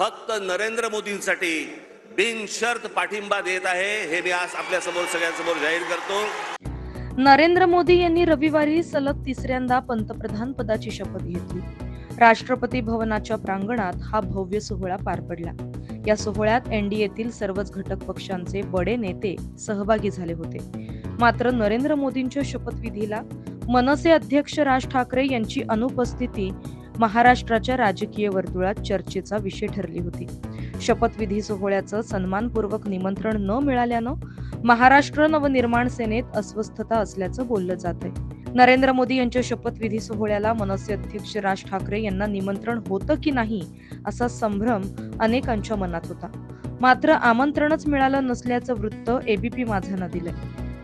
फक्त नरेंद्र मोदींसाठी बिनशर्त पाठिंबा देत आहे हे मी आज आपल्यासमोर सगळ्यांसमोर जाहीर करतो. नरेंद्र मोदी यांनी रविवारी सलग तिसऱ्यांदा पंतप्रधान पदाची शपथ घेतली. राष्ट्रपती भवनाच्या प्रांगणात हा भव्य सोहळा पार पडला. या सोहळ्यात एनडीएतील सर्वच घटक पक्षांचे बडे नेते सहभागी झाले होते. मात्र नरेंद्र मोदींच्या शपथविधीला मनसे अध्यक्ष राज ठाकरे यांची अनुपस्थिती महाराष्ट्राच्या राजकीय वर्तुळात चर्चेचा विषय ठरली होती. शपथविधी सोहळ्याचं सन्मानपूर्वक निमंत्रण न मिळाल्यानं महाराष्ट्र नवनिर्माण सेनेत अस्वस्थता असल्याचं बोललं जात आहे नरेंद्र मोदी यांच्या शपथविधी सोहळ्याला मनसे अध्यक्ष राज ठाकरे यांना निमंत्रण होतं की नाही असा संभ्रम अनेकांच्या मनात होता. मात्र आमंत्रणच मिळालं नसल्याचं वृत्त एबीपी माझानं दिलंय.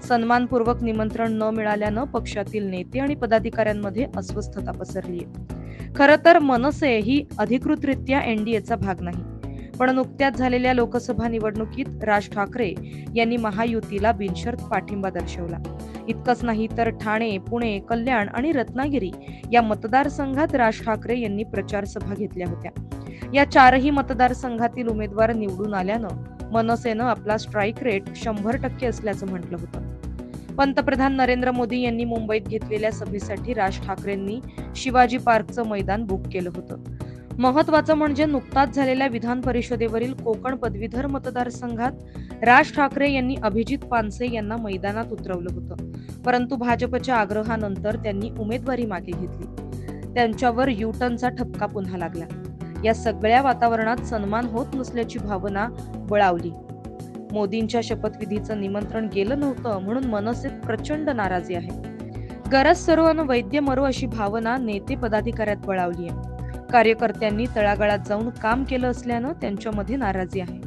सन्मानपूर्वक निमंत्रण न मिळाल्यानं पक्षातील नेते आणि पदाधिकाऱ्यांमध्ये अस्वस्थता पसरली आहे खरं तर मनसे ही अधिकृतरित्या एनडीएचा भाग नाही. पण नुकत्याच झालेल्या लोकसभा निवडणुकीत राज ठाकरे यांनी महायुतीला बिनशर्त पाठिंबा दर्शवला. इतकंच नाही तर ठाणे पुणे कल्याण आणि रत्नागिरी या मतदारसंघात राज ठाकरे यांनी प्रचार सभा घेतल्या होत्या. या चारही मतदारसंघातील उमेदवार निवडून आल्यानं मनसेनं आपला स्ट्राईक रेट शंभर टक्के असल्याचं म्हटलं होतं. पंतप्रधान नरेंद्र मोदी यांनी मुंबईत घेतलेल्या सभेसाठी राज ठाकरेंनी शिवाजी पार्कचं मैदान बुक केलं होतं. महत्वाचं म्हणजे नुकताच झालेल्या विधान परिषदेवरील कोकण पदवीधर मतदारसंघात राज ठाकरे यांनी अभिजित पानसे यांना मैदानात उतरवलं होतं. परंतु भाजपच्या आग्रहानंतर त्यांनी उमेदवारी मागे घेतली. त्यांच्यावर युटनचा ठपका पुन्हा लागला. या सगळ्या वातावरणात सन्मान होत नसल्याची भावना बळावली. मोदींच्या शपथविधीचं निमंत्रण गेलं नव्हतं म्हणून मनसेत प्रचंड नाराजी आहे. गरज सरो अन वैद्य मरो अशी भावना नेते पदाधिकाऱ्यात बळावली आहे. कार्यकर्त्यांनी तळागाळात जाऊन काम केलं असल्यानं त्यांच्यामध्ये नाराजी आहे.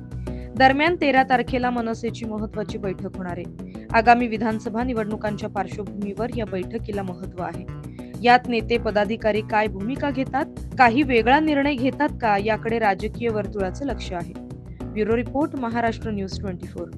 दरम्यान तेरा तारखेला मनसेची महत्वाची बैठक होणार आहे. आगामी विधानसभा निवडणुकांच्या पार्श्वभूमीवर या बैठकीला महत्त्व आहे. यात नेते पदाधिकारी काय भूमिका घेतात काही वेगळा निर्णय घेतात का याकडे राजकीय वर्तुळाचं लक्ष आहे. Bureau report Maharashtra news twenty four.